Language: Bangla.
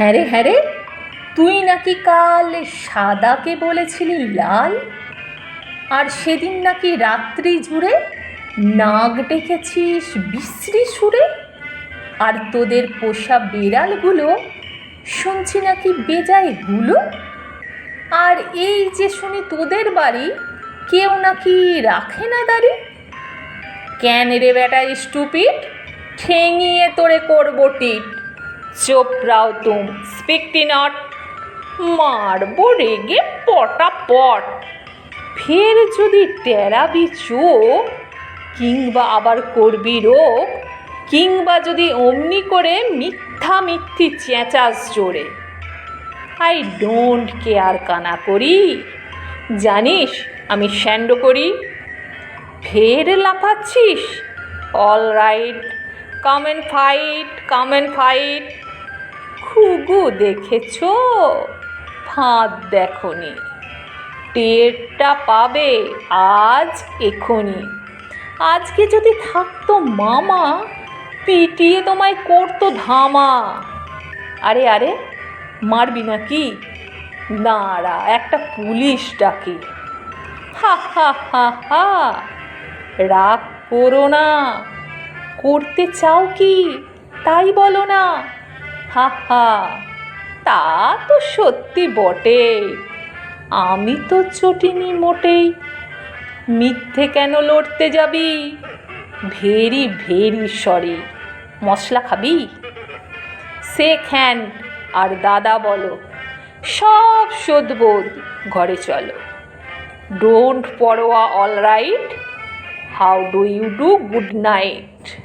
হ্যাঁ রে হ্যাঁ রে। তুই নাকি কাল সাদাকে বলেছিলি লাল? আর সেদিন নাকি রাত্রি জুড়ে নাক ডেকেছিস বিশ্রী সুরে? আর তোদের পোষা বেড়ালগুলো শুনছি নাকি বেজায় হুলো? আর এই যে শুনি তোদের বাড়ি, কেউ নাকি রাখে না দাড়ি? কেন রে বেটা স্টুপিড ঠেঙিয়ে তোরে করব টিট। চোপ রাও তুম স্পিকটি নট মারবো রেগে পটাপট। ফের যদি টেরাবি চোখ, কিংবা আবার করবি রোগ, কিংবা যদি অমনি করে মিথ্যা মিথ্যি চেঁচাস জোরে। আই ডোন্ট কেয়ার কানা করি। জানিস, আমি স্যান্ডো করি। ফের লাফাচ্ছিস? All right come and fight come and fight খুগু দেখেছ? ফাঁদ দেখনি। টেরটা পাবে আজ এখনই আজকে যদি থাকতো মামা, পিটিয়ে তোমায় করতো ধামা। আরে আরে, মারবি নাকি? দাঁড়া, একটা পুলিশ ডাকি। হা হা হা হা, রাগ করো না। করতে চাও কি? তাই বলো না। হা হা। তা তো সত্যি বটে। আমি তো চটিনি মোটেই। মিথ্যে কেন লড়তে যাবি? Very very sorry. মশলা খাবি? শেখ হ্যান্ড আর দাদা বলো। সব শোধবোধ ঘরে চলো। ডোন্ট পরোয়া, all right. How do you do, good night.